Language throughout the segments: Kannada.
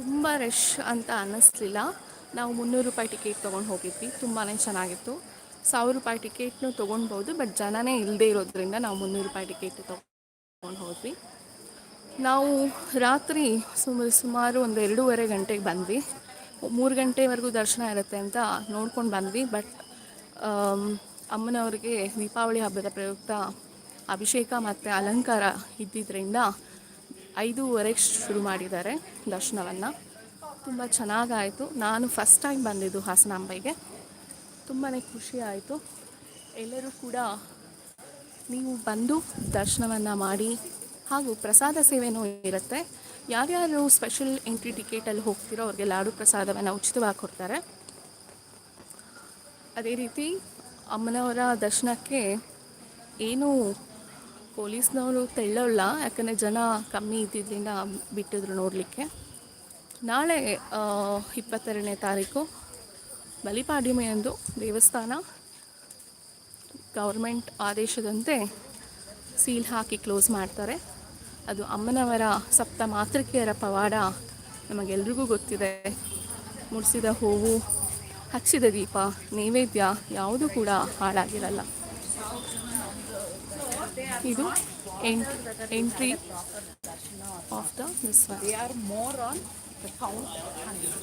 ತುಂಬ ರಶ್ ಅಂತ ಅನ್ನಿಸ್ಲಿಲ್ಲ. ನಾವು ಮುನ್ನೂರು ರೂಪಾಯಿ ಟಿಕೆಟ್ ತೊಗೊಂಡು ಹೋಗಿದ್ವಿ. ತುಂಬಾ ಚೆನ್ನಾಗಿತ್ತು. ಸಾವಿರ ರೂಪಾಯಿ ಟಿಕೆಟ್ನೂ ತೊಗೊಳ್ಬೋದು ಬಟ್ ಜನನೇ ಇಲ್ಲದೆ ಇರೋದ್ರಿಂದ ನಾವು ಮುನ್ನೂರು ರೂಪಾಯಿ ಟಿಕೆಟ್ ತೊಗೊಂಡು ಹೋದ್ವಿ. ನಾವು ರಾತ್ರಿ ಸುಮಾರು ಸುಮಾರು ಒಂದು ಎರಡೂವರೆ ಗಂಟೆಗೆ ಬಂದ್ವಿ. ಮೂರು ಗಂಟೆವರೆಗೂ ದರ್ಶನ ಇರುತ್ತೆ ಅಂತ ನೋಡ್ಕೊಂಡು ಬಂದ್ವಿ. ಬಟ್ ಅಮ್ಮನವ್ರಿಗೆ ದೀಪಾವಳಿ ಹಬ್ಬದ ಪ್ರಯುಕ್ತ ಅಭಿಷೇಕ ಮತ್ತು ಅಲಂಕಾರ ಇದ್ದಿದ್ದರಿಂದ ಐದೂವರೆಗೆ ಶುರು ಮಾಡಿದ್ದಾರೆ ದರ್ಶನವನ್ನು. ತುಂಬ ಚೆನ್ನಾಗಾಯಿತು. ನಾನು ಫಸ್ಟ್ ಟೈಮ್ ಬಂದಿದ್ದು ಹಾಸನಾಂಬೆಗೆ. ತುಂಬಾ ಖುಷಿ ಆಯಿತು ಎಲ್ಲರೂ ಕೂಡ ನೀವು ಬಂದು ದರ್ಶನವನ್ನು ಮಾಡಿ ಹಾಗೂ ಪ್ರಸಾದ ಸೇವೆನೂ ಇರುತ್ತೆ. ಯಾರ್ಯಾರು ಸ್ಪೆಷಲ್ ಎಂಟ್ರಿ ಟಿಕೆಟಲ್ಲಿ ಹೋಗ್ತಿರೋ ಅವ್ರಿಗೆ ಲಾಡು ಪ್ರಸಾದವನ್ನು ಉಚಿತವಾಗಿ ಕೊಡ್ತಾರೆ. ಅದೇ ರೀತಿ ಅಮ್ಮನವರ ದರ್ಶನಕ್ಕೆ ಏನೂ ಪೊಲೀಸ್ನವರು ತೆಳ್ಳೋಲ್ಲ, ಯಾಕಂದರೆ ಜನ ಕಮ್ಮಿ ಇದ್ದಿದ್ದರಿಂದ ಬಿಟ್ಟಿದ್ರು ನೋಡಲಿಕ್ಕೆ. ನಾಳೆ ಇಪ್ಪತ್ತೆರಡನೇ ತಾರೀಕು, ಬಲಿಪಾಡಿಮೆಯಂದು ದೇವಸ್ಥಾನ. ಗೌರ್ಮೆಂಟ್ ಆದೇಶದಂತೆ ಸೀಲ್ ಹಾಕಿ ಕ್ಲೋಸ್ ಮಾಡ್ತಾರೆ. ಅದು ಅಮ್ಮನವರ ಸಪ್ತ ಮಾತೃಕೆಯರ ಪವಾಡ ನಮಗೆಲ್ರಿಗೂ ಗೊತ್ತಿದೆ. ಮುಡಿಸಿದ ಹೂವು, ಹಚ್ಚಿದ ದೀಪ, ನೈವೇದ್ಯ ಯಾವುದೂ ಕೂಡ ಹಾಳಾಗಿರಲ್ಲ. ಇದು ಎಂಟ್ entry of the this they are more on hundred.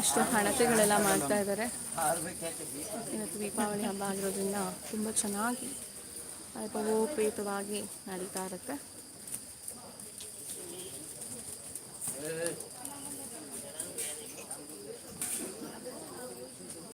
ಇಷ್ಟು ಹಣತೆಗಳೆಲ್ಲ ಮಾಡ್ತಾ ಇದ್ದಾರೆ. ಇವತ್ತು ದೀಪಾವಳಿ ಹಬ್ಬ ಆಗಿರೋದ್ರಿಂದ ತುಂಬ ಚೆನ್ನಾಗಿ ವೈಭವೋಪೇತವಾಗಿ ನಡೀತಾ ಇರುತ್ತೆ.